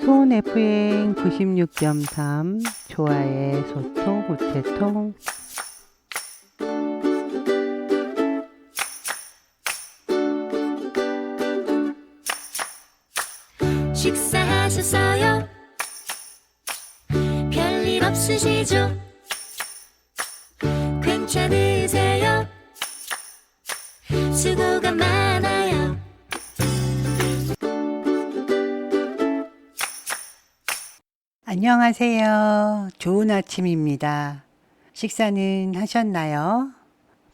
수온 FM 96.3 좋아의 소통 우체통 식사하셨어요? 별일 없으시죠? 괜찮으세요? 수고가 많 안녕하세요. 좋은 아침입니다. 식사는 하셨나요?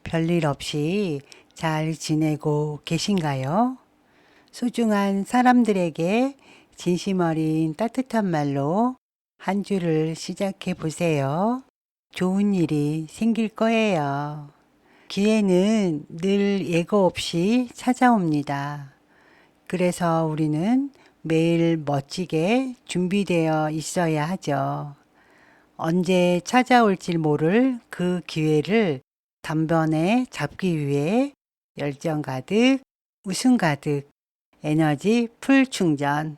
별일 없이 잘 지내고 계신가요? 소중한 사람들에게 진심 어린 따뜻한 말로 한 주를 시작해 보세요. 좋은 일이 생길 거예요. 기회는 늘 예고 없이 찾아옵니다. 그래서 우리는 매일 멋지게 준비되어 있어야 하죠. 언제 찾아올지 모를 그 기회를 단번에 잡기 위해 열정 가득, 웃음 가득, 에너지 풀 충전.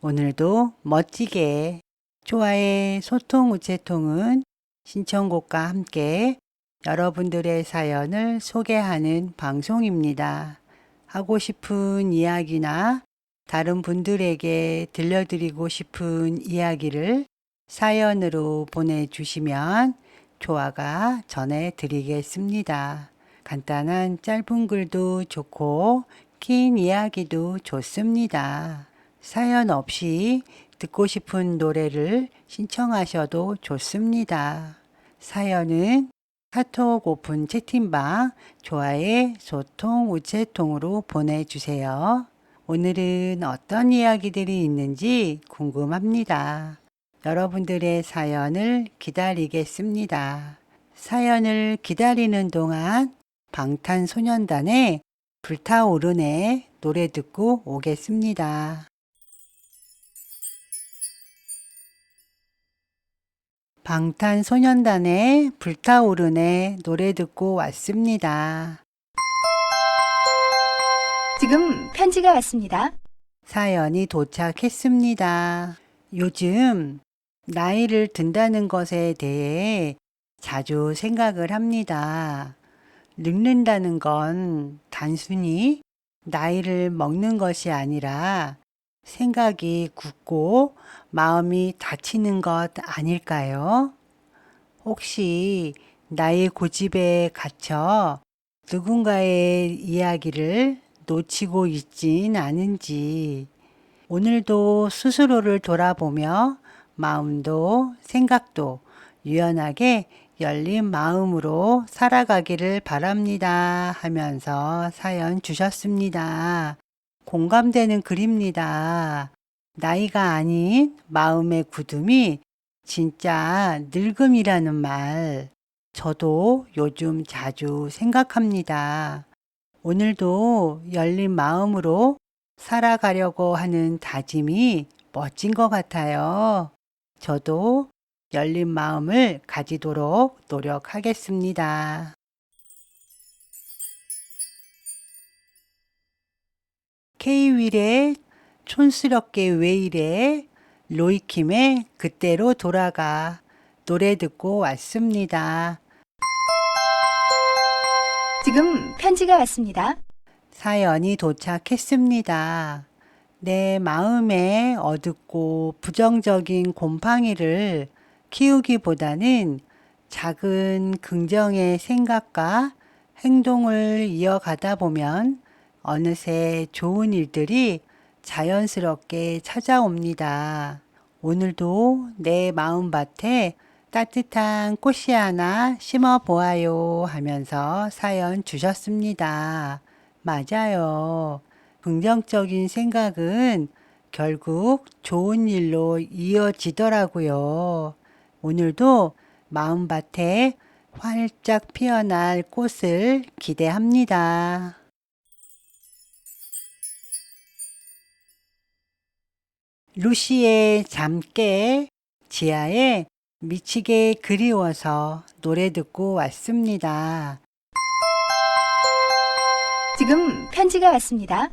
오늘도 멋지게 좋아의 소통 우체통은 신청곡과 함께 여러분들의 사연을 소개하는 방송입니다. 하고 싶은 이야기나 다른 분들에게 들려드리고 싶은 이야기를 사연으로 보내주시면 조아가 전해드리겠습니다. 간단한 짧은 글도 좋고 긴 이야기도 좋습니다. 사연 없이 듣고 싶은 노래를 신청하셔도 좋습니다. 사연은 카톡 오픈 채팅방 좋아의 소통 우체통으로 보내주세요. 오늘은 어떤 이야기들이 있는지 궁금합니다. 여러분들의 사연을 기다리겠습니다. 사연을 기다리는 동안 방탄소년단의 불타오르네 노래 듣고 오겠습니다. 방탄소년단의 불타오르네 노래 듣고 왔습니다. 지금 편지가 왔습니다. 사연이 도착했습니다. 요즘 나이를 든다는 것에 대해 자주 생각을 합니다. 늙는다는 건 단순히 나이를 먹는 것이 아니라 생각이 굳고 마음이 다치는 것 아닐까요? 혹시 나의 고집에 갇혀 누군가의 이야기를 놓치고 있진 않은지 오늘도 스스로를 돌아보며 마음도 생각도 유연하게 열린 마음으로 살아가기를 바랍니다 하면서 사연 주셨습니다. 공감되는 글입니다. 나이가 아닌 마음의 굳음이 진짜 늙음이라는 말 저도 요즘 자주 생각합니다. 오늘도 열린 마음으로 살아가려고 하는 다짐이 멋진 것 같아요. 저도 열린 마음을 가지도록 노력하겠습니다. K-윌의 촌스럽게 왜 이래 로이킴의 그때로 돌아가 노래 듣고 왔습니다. 지금 편지가 왔습니다. 사연이 도착했습니다. 내 마음에 어둡고 부정적인 곰팡이를 키우기보다는 작은 긍정의 생각과 행동을 이어가다 보면 어느새 좋은 일들이 자연스럽게 찾아옵니다. 오늘도 내 마음밭에 따뜻한 꽃이 하나 심어 보아요 하면서 사연 주셨습니다. 맞아요. 긍정적인 생각은 결국 좋은 일로 이어지더라고요. 오늘도 마음밭에 활짝 피어날 꽃을 기대합니다. 루시의 잠깨 지하에 미치게 그리워서 노래 듣고 왔습니다. 지금 편지가 왔습니다.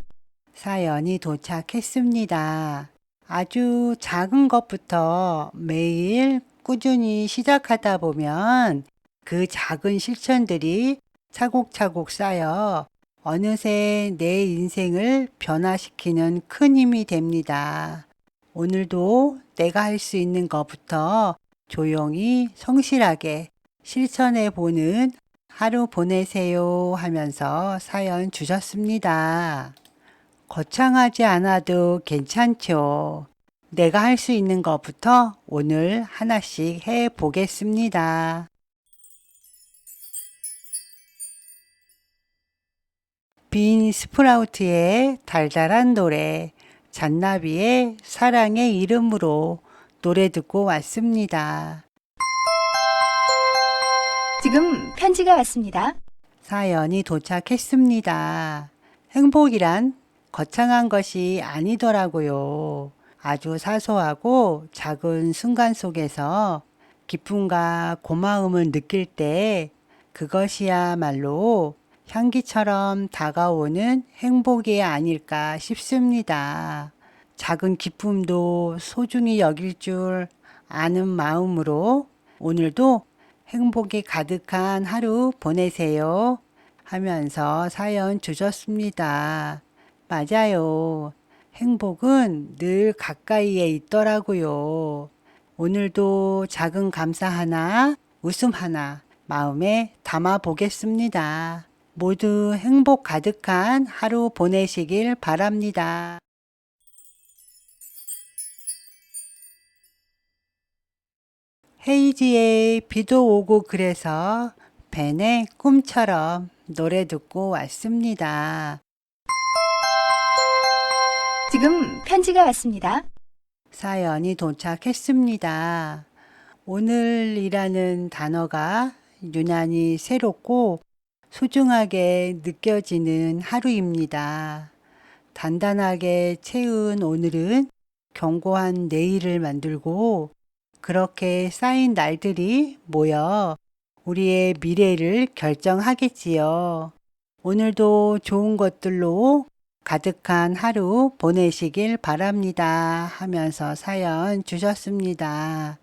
사연이 도착했습니다. 아주 작은 것부터 매일 꾸준히 시작하다 보면 그 작은 실천들이 차곡차곡 쌓여 어느새 내 인생을 변화시키는 큰 힘이 됩니다. 오늘도 내가 할 수 있는 것부터 조용히 성실하게 실천해 보는 하루 보내세요 하면서 사연 주셨습니다. 거창하지 않아도 괜찮죠. 내가 할 수 있는 것부터 오늘 하나씩 해 보겠습니다. 빈 스프라우트의 달달한 노래, 잔나비의 사랑의 이름으로 노래 듣고 왔습니다. 지금 편지가 왔습니다. 사연이 도착했습니다. 행복이란 거창한 것이 아니더라고요. 아주 사소하고 작은 순간 속에서 기쁨과 고마움을 느낄 때 그것이야말로 향기처럼 다가오는 행복이 아닐까 싶습니다. 작은 기쁨도 소중히 여길 줄 아는 마음으로 오늘도 행복이 가득한 하루 보내세요 하면서 사연 주셨습니다. 맞아요. 행복은 늘 가까이에 있더라고요. 오늘도 작은 감사 하나, 웃음 하나 마음에 담아 보겠습니다. 모두 행복 가득한 하루 보내시길 바랍니다. 헤이지의 비도 오고 그래서 벤의 꿈처럼 노래 듣고 왔습니다. 지금 편지가 왔습니다. 사연이 도착했습니다. 오늘이라는 단어가 유난히 새롭고 소중하게 느껴지는 하루입니다. 단단하게 채운 오늘은 견고한 내일을 만들고 그렇게 쌓인 날들이 모여 우리의 미래를 결정하겠지요. 오늘도 좋은 것들로 가득한 하루 보내시길 바랍니다 하면서 사연 주셨습니다.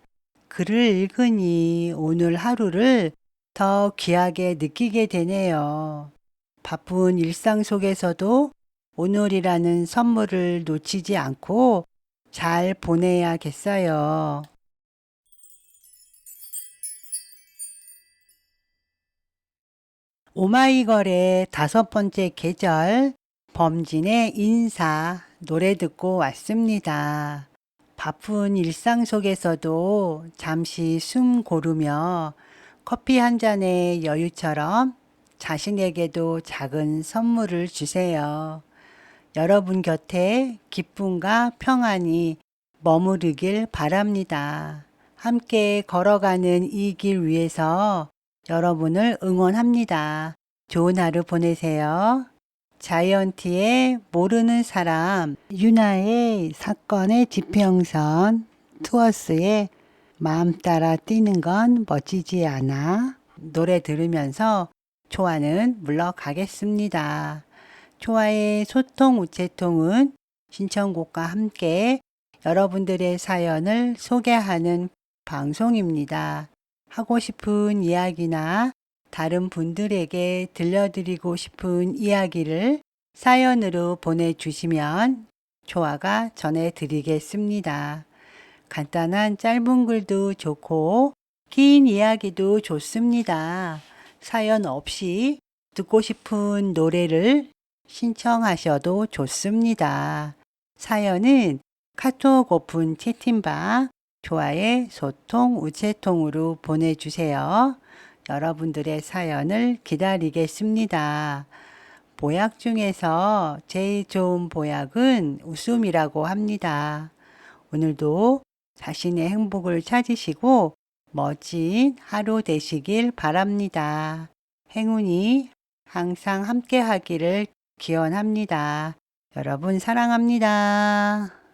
글을 읽으니 오늘 하루를 더 귀하게 느끼게 되네요. 바쁜 일상 속에서도 오늘이라는 선물을 놓치지 않고 잘 보내야겠어요. 오마이걸의 다섯 번째 계절 범진의 인사 노래 듣고 왔습니다. 바쁜 일상 속에서도 잠시 숨 고르며 커피 한 잔의 여유처럼 자신에게도 작은 선물을 주세요. 여러분 곁에 기쁨과 평안이 머무르길 바랍니다. 함께 걸어가는 이 길 위에서 여러분을 응원합니다. 좋은 하루 보내세요. 자이언티의 모르는 사람, 유나의 사건의 지평선, 투어스의 마음 따라 뛰는 건 멋지지 않아. 노래 들으면서 초아는 물러가겠습니다. 초아의 소통 우체통은 신청곡과 함께 여러분들의 사연을 소개하는 방송입니다. 하고 싶은 이야기나 다른 분들에게 들려드리고 싶은 이야기를 사연으로 보내주시면 조아가 전해드리겠습니다. 간단한 짧은 글도 좋고 긴 이야기도 좋습니다. 사연 없이 듣고 싶은 노래를 신청하셔도 좋습니다. 사연은 카톡 오픈 채팅방 조아의 소통 우체통으로 보내주세요. 여러분들의 사연을 기다리겠습니다. 보약 중에서 제일 좋은 보약은 웃음이라고 합니다. 오늘도 자신의 행복을 찾으시고 멋진 하루 되시길 바랍니다. 행운이 항상 함께 하기를 기원합니다. 여러분 사랑합니다.